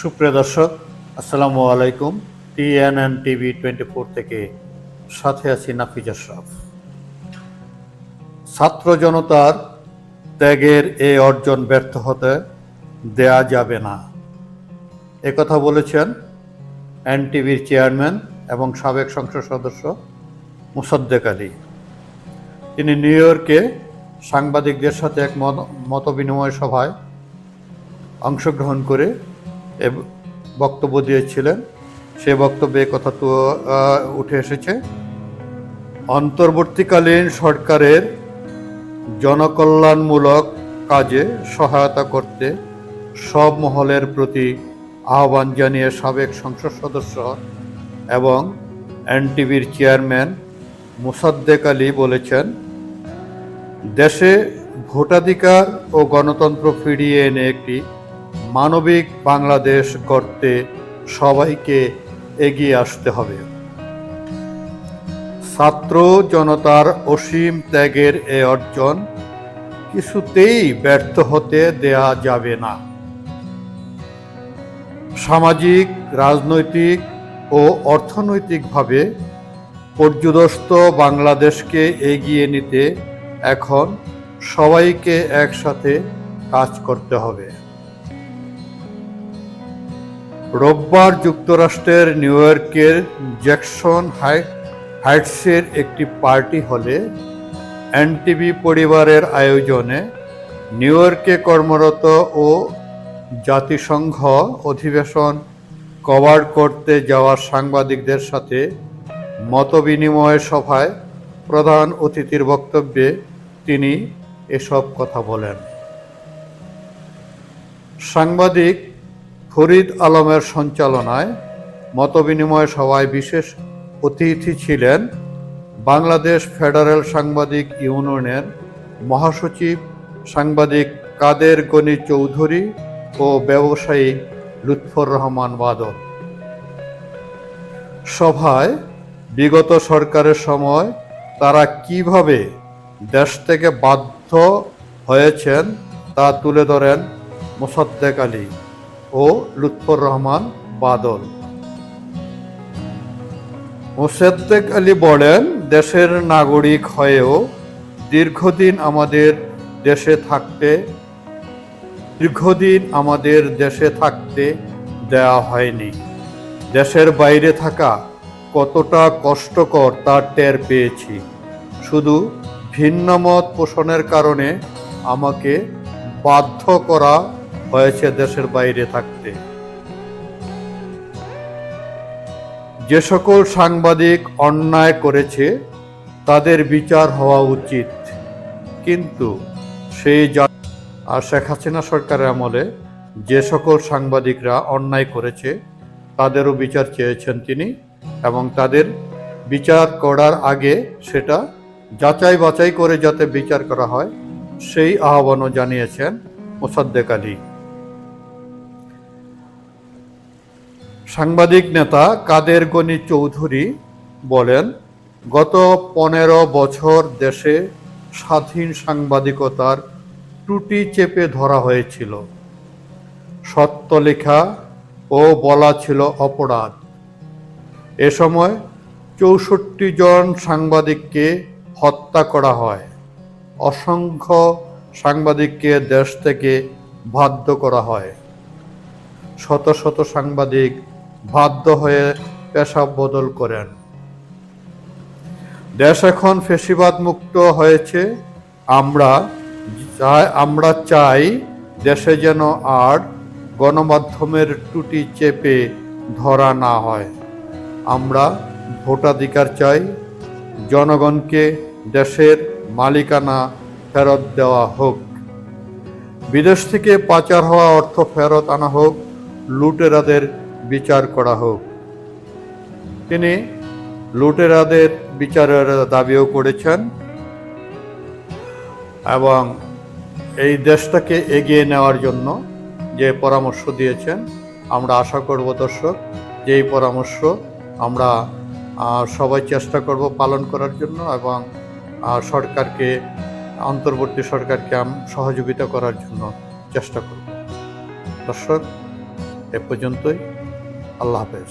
সুপ্রিয় দর্শক, আসসালামু আলাইকুম। টিএনএন টিভি টোয়েন্টি ফোর থেকে সাথে আছি নাফিজ আশরাফ ছাত্র জনতার ত্যাগের এ অর্জন ব্যর্থ হতে দেয়া যাবে না। একথা বলেছেন এনটিভির চেয়ারম্যান এবং সাবেক সংসদ সদস্য মুসাদ্দেক আলী। তিনি নিউ ইয়র্কে সাংবাদিকদের সাথে এক মত বিনিময় সভায় অংশগ্রহণ করে বক্তব্য দিয়েছিলেন। সে বক্তব্যে কথা তো উঠে এসেছে। অন্তর্বর্তীকালীন সরকারের জনকল্যাণমূলক কাজে সহায়তা করতে সব মহলের প্রতি আহ্বান জানিয়ে সাবেক সংসদ সদস্য এবং এনটিভির চেয়ারম্যান মুসাদ্দেক আলী বলেছেন, দেশে ভোটাধিকার ও গণতন্ত্র ফিরিয়ে এনে একটি মানবিক বাংলাদেশ গড়তে সবাইকে এগিয়ে আসতে হবে। ছাত্র জনতার অসীম ত্যাগের এ অর্জন কিছুতেই ব্যর্থ হতে দেয়া যাবে না। সামাজিক, রাজনৈতিক ও অর্থনৈতিকভাবে পর্যুদস্ত বাংলাদেশকে এগিয়ে নিতে এখন সবাইকে একসাথে কাজ করতে হবে। রোববার যুক্তরাষ্ট্রের নিউ ইয়র্কের জ্যাকসন হাই হাইটসের একটি পার্টি হলে এনটিভি পরিবারের আয়োজনে নিউ ইয়র্কে কর্মরত ও জাতিসংঘ অধিবেশন কভার করতে যাওয়া সাংবাদিকদের সাথে মতবিনিময় সভায় প্রধান অতিথির বক্তব্যে তিনি এসব কথা বলেন। সাংবাদিক ফরিদ আলমের সঞ্চালনায় মতবিনিময় সভায় বিশেষ অতিথি ছিলেন বাংলাদেশ ফেডারেল সাংবাদিক ইউনিয়নের মহাসচিব সাংবাদিক কাদের গনি চৌধুরী ও ব্যবসায়ী লুৎফর রহমান বাদল। সভায় বিগত সরকারের সময় তারা কীভাবে দেশ থেকে বাধ্য হয়েছেন তা তুলে ধরেন মোসাদ্দেক আলী। ও লুৎফর রহমান বাদল। মোসাদ্দেক আলী বলেন, দেশের নাগরিক হয়েও দীর্ঘদিন আমাদের দেশে থাকতে, দীর্ঘদিন আমাদের দেশে থাকতে দেয়া হয়নি। দেশের বাইরে থাকা কতটা কষ্টকর তা টের পেয়েছি। শুধু ভিন্ন মত পোষণের কারণে আমাকে বাধ্য করা হয়েছে দেশের বাইরে থাকতে। যে সকল সাংবাদিক অন্যায় করেছে, তাদের বিচার হওয়া উচিত। কিন্তু সেই আর শেখ হাসিনা সরকারের আমলে যে সকল সাংবাদিকরা অন্যায় করেছে, তাদেরও বিচার চেয়েছেন তিনি এবং তাদের বিচার করার আগে সেটা যাচাই বাছাই করে যাতে বিচার করা হয়, সেই আহ্বানও জানিয়েছেন মোসাদ্দেক আলী। সাংবাদিক নেতা কাদের গনি চৌধুরী বলেন, গত পনেরো বছর দেশে স্বাধীন সাংবাদিকতার ত্রুটি চেপে ধরা হয়েছিল। সত্য লেখা ও বলা ছিল অপরাধ। এ সময় চৌষট্টি জন সাংবাদিককে হত্যা করা হয়। অসংখ্য সাংবাদিককে দেশ থেকে বাধ্য করা হয়। শত শত সাংবাদিক বাধ্য হয়ে পেশা বদল করেন। দেশ এখন ফেসিবাদ মুক্ত হয়েছে। আমরা আমরা চাই দেশে যেন আর গণমাধ্যমের টুটি চেপে ধরা না হয়। আমরা ভোটাধিকার চাই, জনগণকে দেশের মালিকানা ফেরত দেওয়া হোক। বিদেশ থেকে পাচার হওয়া অর্থ ফেরত আনা হোক, লুটেরাদের বিচার করা হোক। তিনি লুটেরাদের বিচারের দাবিও করেছেন এবং এই দেশটাকে এগিয়ে নেওয়ার জন্য যে পরামর্শ দিয়েছেন, আমরা আশা করব দর্শক যে এই পরামর্শ আমরা সবাই চেষ্টা করব পালন করার জন্য এবং সরকারকে, অন্তর্বর্তী সরকারকে সহযোগিতা করার জন্য চেষ্টা করব। দর্শক, এ পর্যন্তই। আল্লাহ হাফেজ।